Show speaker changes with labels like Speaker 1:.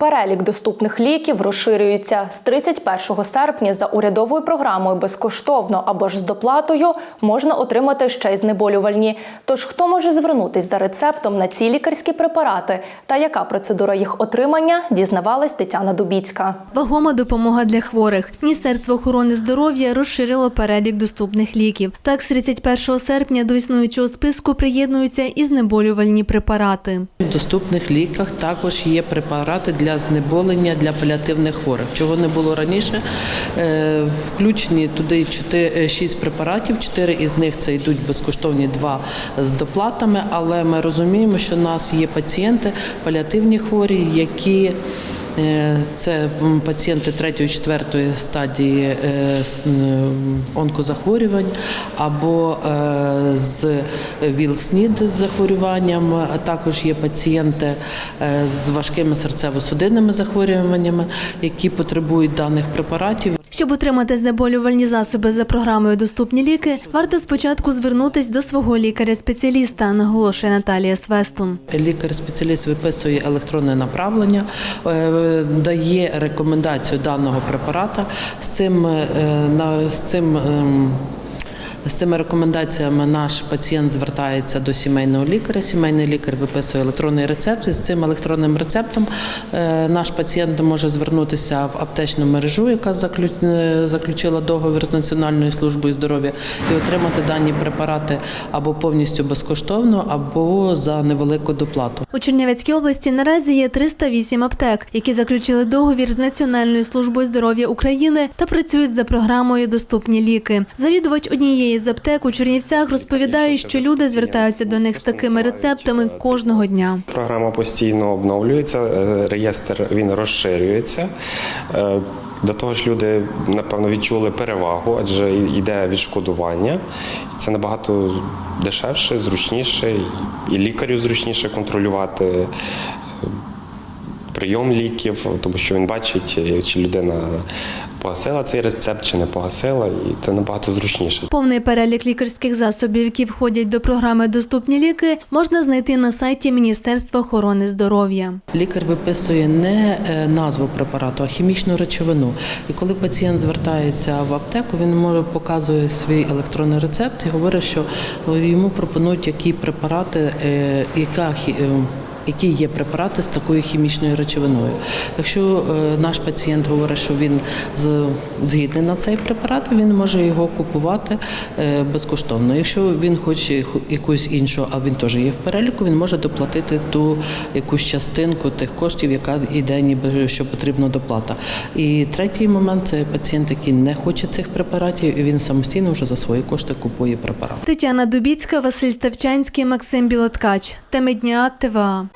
Speaker 1: Перелік доступних ліків розширюється з 31 серпня за урядовою програмою безкоштовно або ж з доплатою можна отримати ще й знеболювальні. Тож хто може звернутись за рецептом на ці лікарські препарати та яка процедура їх отримання, дізнавалась Тетяна Дубіцька.
Speaker 2: Вагома допомога для хворих. Міністерство охорони здоров'я розширило перелік доступних ліків. Так, з 31 серпня до існуючого списку приєднуються і знеболювальні препарати.
Speaker 3: В доступних ліках також є препарати для знеболення для паліативних хворих. Чого не було раніше, Е, включені туди 6 препаратів, 4 із них це йдуть безкоштовні, 2 з доплатами. Але ми розуміємо, що в нас є пацієнти паліативні хворі, які е, це пацієнти 3-4 стадії е, онкозахворювань або е, з ВІЛ-СНІД з захворюванням. Також є пацієнти е, з важкими серцево-судинними захворюваннями, які потребують даних препаратів.
Speaker 2: Щоб отримати знеболювальні засоби за програмою Доступні ліки, варто спочатку звернутись до свого лікаря-спеціаліста, наголошує Наталія Свестун.
Speaker 3: Лікар-спеціаліст виписує електронне направлення, е, дає рекомендацію даного препарата. З цим, е, з цим ем, з цими рекомендаціями наш пацієнт звертається до сімейного лікаря. Сімейний лікар виписує електронний рецепт. І з цим електронним рецептом е, наш пацієнт може звернутися в аптечну мережу, яка е, заключила договір з Національною службою здоров'я, і отримати дані препарати або повністю безкоштовно, або за невелику доплату.
Speaker 2: У Чернівецькій області наразі є 308 аптек, які заключили договір з Національною службою здоров'я України та працюють за програмою Доступні ліки. Завідувач однієї з аптек у Чернівцях розповідає, що люди звертаються до них з такими рецептами кожного дня.
Speaker 4: Програма постійно обновлюється, е, реєстр він розширюється. Е, До того ж, люди напевно відчули перевагу, адже йде відшкодування. Це набагато дешевше, зручніше, і лікарю зручніше контролювати прийом ліків, тому що він бачить, е, чи людина погасила цей рецепт, чи не погасила, і це набагато зручніше.
Speaker 2: Повний перелік лікарських засобів, які входять до програми Доступні ліки, можна знайти на сайті Міністерства охорони здоров'я.
Speaker 3: Лікар виписує не е, назву препарату, а хімічну речовину. І коли пацієнт звертається в аптеку, він може показує свій електронний рецепт і говорить, що йому пропонують які препарати, е, яка е, які є препарати з такою хімічною речовиною. Якщо е, наш пацієнт говорить, що він згідний на цей препарат, він може його купувати е, безкоштовно. Якщо він хоче якусь іншу, а він теж є в переліку, він може доплатити ту якусь частинку тих коштів, яка йде, ніби що потрібна доплата. І третій момент це пацієнт, який не хоче цих препаратів, і він самостійно вже за свої кошти купує препарат.
Speaker 2: Тетяна Дубіцька, Василь Ставчанський, Максим Білоткач. Теми дня ТВА.